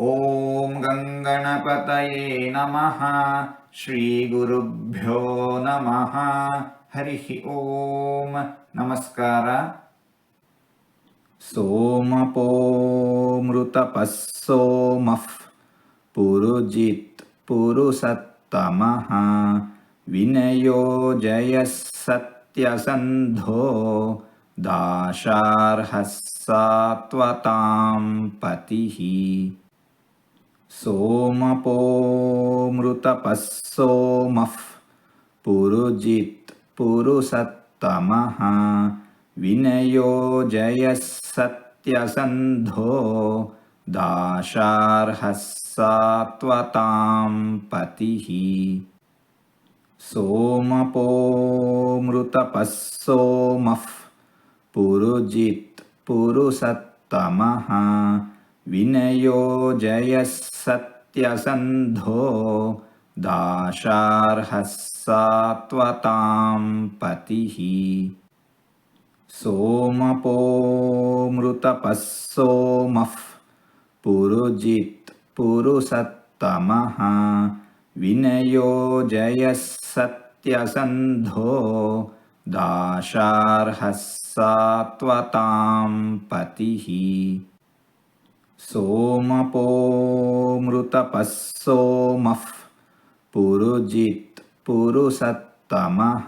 ॐ गङ्गणपतये नमः श्रीगुरुभ्यो नमः। हरिः ॐ नमस्कार। सोमपोमृतपः सोमः। पुरुजित् पुरुसत्तमः विनयो जयः सत्यसन्धो। दाशार्हः सात्वतां पतिः। सोमपोमृतपः सोमः पुरुजित् पुरुषत्तमः विनयो जयः सत्यसन्धो दाशार्हः सात्वतां पतिः सोमपोमृतपः सोमः पुरुजित् पुरुषत्तमः विनयो जयः सत्यसन्धो दाशार्हः सात्वतां पतिः। सोमपोमृतपः सोमः पुरुजित् पुरुषत्तमः। विनयो जयः सत्यसन्धो दाशार्हः सात्वतां पतिः सोमपोमृतपः सोमः पुरुजित् पुरुषत्तमः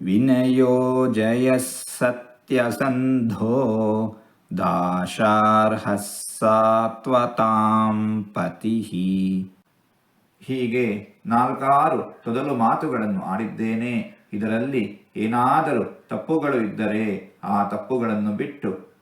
विनयो जयः सत्यसन्धो दाशार्हः ಸಾತ್ವತಾಂ ಪತಿಃ ಹೀಗೆ ನಾಲ್ಕಾರು ತೊದಲು ಮಾತುಗಳನ್ನು ಆಡಿದ್ದೇನೆ ಇದರಲ್ಲಿ ಏನಾದರೂ ತಪ್ಪುಗಳು ಇದ್ದರೆ ಆ ತಪ್ಪುಗಳನ್ನು ಬಿಟ್ಟು